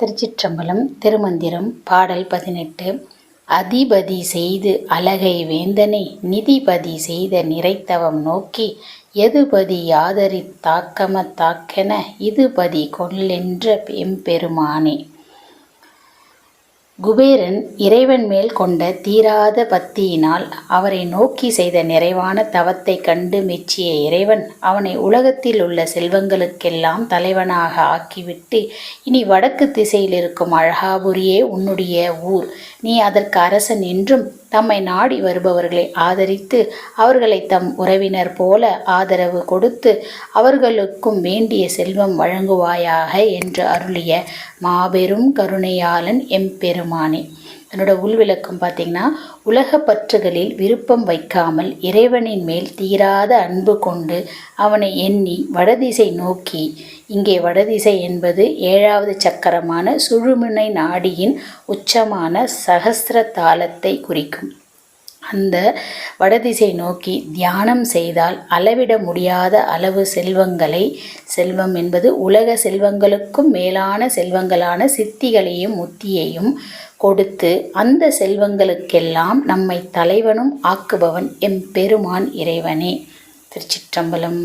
திருச்சிற்றம்பலம் திருமந்திரம் பாடல் பதினெட்டு. அதிபதி செய்து அழகை வேந்தனை நிதிபதி செய்த நிறைத்தவம் நோக்கி எதுபதி யாதரி தாக்கம தாக்கென இதுபதி கொல்லென்ற எம்பெருமானே. குபேரன் இறைவன் மேல் கொண்ட தீராத பக்தியினால் அவரை நோக்கி செய்த நிறைவான தவத்தைக் கண்டு மெச்சிய இறைவன் அவனை உலகத்தில் உள்ள செல்வங்களுக்கெல்லாம் தலைவனாக ஆக்கிவிட்டு இனி வடக்கு திசையில் இருக்கும் அழகாபுரியே உன்னுடைய ஊர். நீ அதற்கு அரசன் என்றும் தம்மை நாடி வருபவர்களை ஆதரித்து அவர்களை தம் உறவினர் போல ஆதரவு கொடுத்து அவர்களுக்கும் வேண்டிய செல்வம் வழங்குவாயாக என்று அருளிய மாபெரும் கருணையாளன் எம்பெருமானே. என்னோட உள்விளக்கம் பார்த்தீங்கன்னா உலக பற்றுகளில் விருப்பம் வைக்காமல் இறைவனின் மேல் தீராத அன்பு கொண்டு அவனை எண்ணி வடதிசை நோக்கி இங்கே வடதிசை என்பது ஏழாவது சக்கரமான சுழுமுனை நாடியின் உச்சமான சகசிர தாளத்தை குறிக்கும். அந்த வடதிசை நோக்கி தியானம் செய்தால் அளவிட முடியாத அளவு செல்வங்களை செல்வம் என்பது உலக செல்வங்களுக்கும் மேலான செல்வங்களான சித்திகளையும் முத்தியையும் கொடுத்து அந்த செல்வங்களுக்கெல்லாம் நம்மை தலைவனும் ஆக்குபவன் எம் பெருமான் இறைவனே. திருச்சிற்றம்பலம்.